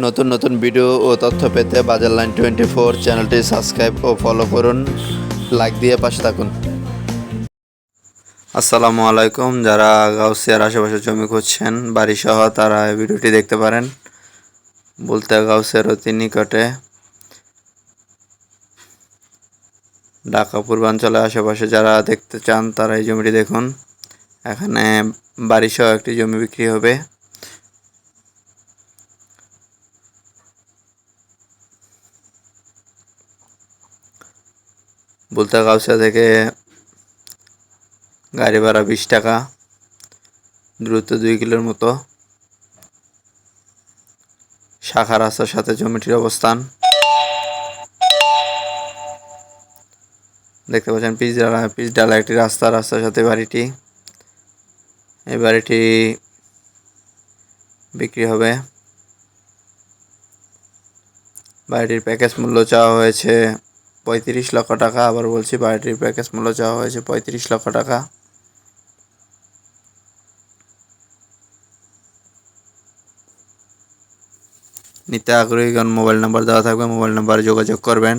নতুন নতুন ভিডিও ও তথ্য পেতে বাজার লাইন টোয়েন্টি ফোর চ্যানেলটি সাবস্ক্রাইব ও ফলো করুন। লাইক দিয়ে পাশে থাকুন। আসসালামু আলাইকুম। যারা গাউসিয়ার আশেপাশে জমি খুঁজছেন বাড়ি সহ তারা এই ভিডিওটি দেখতে পারেন। বলতে গাউসিয়ার অতি নিকটে ঢাকা পূর্বাঞ্চলে আশেপাশে যারা দেখতে চান, তারা এই জমিটি দেখুন। এখানে বাড়ি সহ একটি জমি বিক্রি হবে। বলতে গাউসিয়া থেকে গাড়ি ভাড়া বিশ টাকা দ্রুত দুই কিলোর মতো। শাখা রাস্তার সাথে জমিটির অবস্থান। দেখতে পাচ্ছেন পিচ ডালা পিচ ডালা একটি রাস্তা, রাস্তার সাথে বাড়িটি। এই বাড়িটি বিক্রি হবে। বাড়িটির প্যাকেজ মূল্য চাওয়া হয়েছে পঁয়ত্রিশ লক্ষ টাকা। আবার বলছি বাড়িটির প্যাকেজ মূল্য চাওয়া হয়েছে পঁয়ত্রিশ লক্ষ টাকা। নিতে আগ্রহীগণ মোবাইল নাম্বার দেওয়া থাকবে মোবাইল নাম্বারে যোগাযোগ করবেন।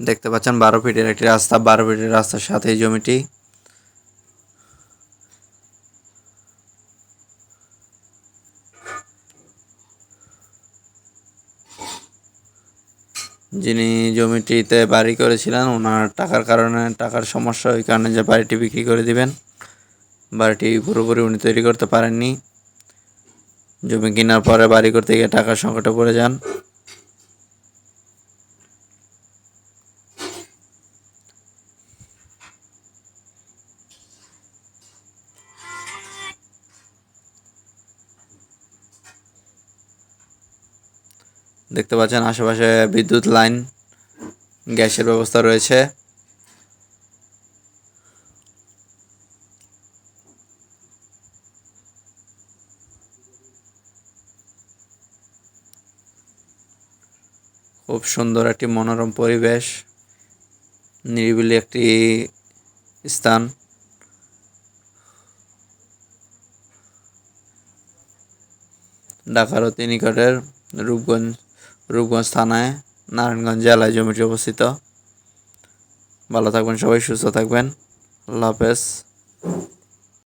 দেখতে পাচ্ছেন বারো ফিটের একটি রাস্তা, বারো ফিটের রাস্তার সাথে জমিটি। যিনি জমিটিতে বাড়ি করেছিলেন, ওনার টাকার কারণে, টাকার সমস্যা, ওই কারণে যে বাড়িটি বিক্রি করে দিবেন। বাড়িটি পুরোপুরি উনি তৈরি করতে পারেননি। জমি কেনার পরে বাড়ি করতে গিয়ে টাকার সংকটে পড়ে যান। দেখতে পাচ্ছেন আশেপাশে বিদ্যুৎ লাইন, গ্যাসের ব্যবস্থা রয়েছে। খুব সুন্দর একটি মনোরম পরিবেশ, নিরিবিলি একটি স্থান। ঢাকার অতি নিকটের রূপগঞ্জ রূপগঞ্জ থানায় নারায়ণগঞ্জ জেলায় জমিটি অবস্থিত। ভালো থাকবেন সবাই সুস্থ থাকবেন। আল্লাহ হাফেজ।